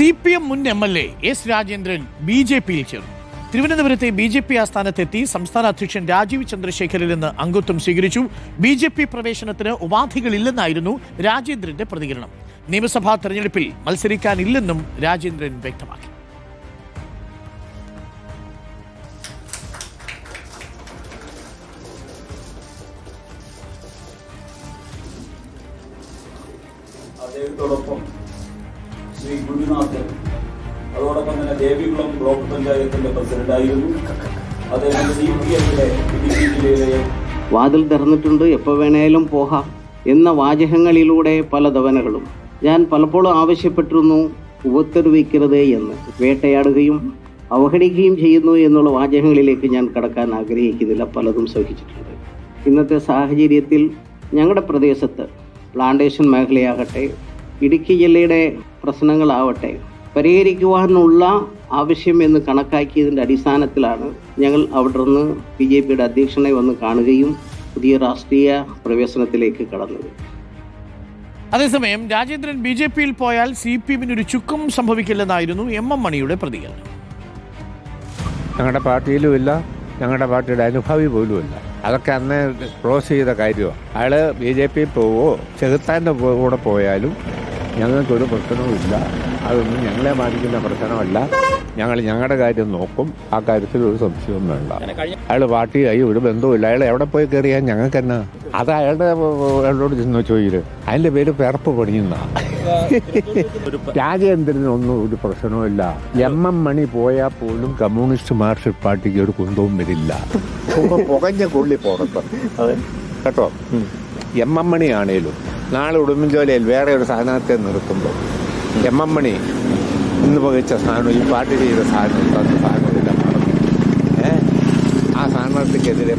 C P M മുൻ M L A S Rajendran B J പിയിൽ ചേർന്നു. തിരുവനന്തപുരത്തെ ബി ജെ പി ആസ്ഥാനത്തെത്തി സംസ്ഥാന അധ്യക്ഷൻ രാജീവ് ചന്ദ്രശേഖരിൽ നിന്ന് അംഗത്വം സ്വീകരിച്ചു. ബി ജെ പി പ്രവേശനത്തിന് ഉപാധികളില്ലെന്നായിരുന്നു രാജേന്ദ്രന്റെ പ്രതികരണം. നിയമസഭാ തെരഞ്ഞെടുപ്പിൽ മത്സരിക്കാനില്ലെന്നും രാജേന്ദ്രൻ വ്യക്തമാക്കി. അദ്ദേഹത്തോടൊപ്പം ശ്രീ ഗുരുനാഥൻ അതോടൊപ്പം തന്നെ ദേവികുളം ബ്ലോക്ക് പഞ്ചായത്തിന്റെ പ്രസിഡന്റായിരുന്നു. അദ്ദേഹം സി പി എമ്മിലെ ഇടുക്കി ജില്ലയിലെ വാതിൽ തുറന്നിട്ടുണ്ട് എപ്പോൾ വേണേലും പോകാം എന്ന വാചകങ്ങളിലൂടെ പല തവണകളും ഞാൻ പലപ്പോഴും ആവശ്യപ്പെട്ടിരുന്നു ഉപദ്രവിക്കരുത് എന്ന് വേട്ടയാടുകയും അവഹേളിക്കുകയും ചെയ്യുന്നു എന്നുള്ള വാചകങ്ങളിലേക്ക് ഞാൻ കടക്കാൻ ആഗ്രഹിക്കുന്നില്ല പലതും സഹിച്ചിട്ടുണ്ട്. ഇന്നത്തെ സാഹചര്യത്തിൽ ഞങ്ങളുടെ പ്രദേശത്ത് പ്ലാന്റേഷൻ മേഖലയാകട്ടെ ഇടുക്കി ജില്ലയുടെ പ്രശ്നങ്ങളാവട്ടെ പരിഹരിക്കുവാനുള്ള ആവശ്യം എന്ന് കണക്കാക്കിയതിന്റെ അടിസ്ഥാനത്തിലാണ് ഞങ്ങൾ അവിടെ നിന്ന് ബി ജെ പിയുടെ അധ്യക്ഷനെ വന്ന് കാണുകയും പുതിയ രാഷ്ട്രീയ പ്രവേശനത്തിലേക്ക് കടന്നത്. അതേസമയം രാജേന്ദ്രൻ ബി ജെ പിയിൽ പോയാൽ സി പി എമ്മിന് ഒരു ചുക്കും സംഭവിക്കില്ലെന്നായിരുന്നു എം എം മണിയുടെ പ്രതികരണം. ഞങ്ങളുടെ പാർട്ടിയിലും ഇല്ല ഞങ്ങളുടെ പാർട്ടിയുടെ അനുഭാവി പോലുമില്ല അതൊക്കെ അന്ന് ക്ലോസ് ചെയ്ത കാര്യമാണ്. അയാൾ ബി ജെ പി പോവോ ചെകുത്താന്റെ കൂടെ പോയാലും ഞങ്ങൾക്കൊരു പ്രശ്നവും ഇല്ല അതൊന്നും ഞങ്ങളെ ബാധിക്കുന്ന പ്രശ്നമല്ല. ഞങ്ങൾ ഞങ്ങളുടെ കാര്യം നോക്കും. ആ കാര്യത്തിൽ ഒരു സംശയവും വേണ്ട. അയാൾ പാർട്ടിയായി ഒരു ബന്ധവുമില്ല. അയാൾ എവിടെ പോയി കയറിയാൽ ഞങ്ങൾക്ക് എന്നാ? അത് അയാളുടെ അയാളോട് ചെന്ന് ചോദിക്കൽ അതിന്റെ പേര് പിറപ്പ് പണിയുന്ന. രാജേന്ദ്രനൊന്നും ഒരു പ്രശ്നവുമില്ല. എം എം മണി പോയാൽ പോലും കമ്മ്യൂണിസ്റ്റ് മാർക്സിസ്റ്റ് പാർട്ടിക്ക് ഒരു കുന്തവും വരില്ല. പുകഞ്ഞ കൊള്ളി പോകട്ടെ. കേട്ടോ? എം എം മണി ആണേലും നാളെ ഉടുമ്പൻചോലയിൽ വേറെ ഒരു സാധനത്തെ നിർത്തുമ്പോൾ എം എം മണി ഇന്ന് വഹിച്ച സ്ഥാനം ഈ പാർട്ടി ചെയ്ത സ്ഥാനം തന്ന സ്ഥാനമില്ല ആ സ്ഥാനാർത്ഥിക്കെതിരെ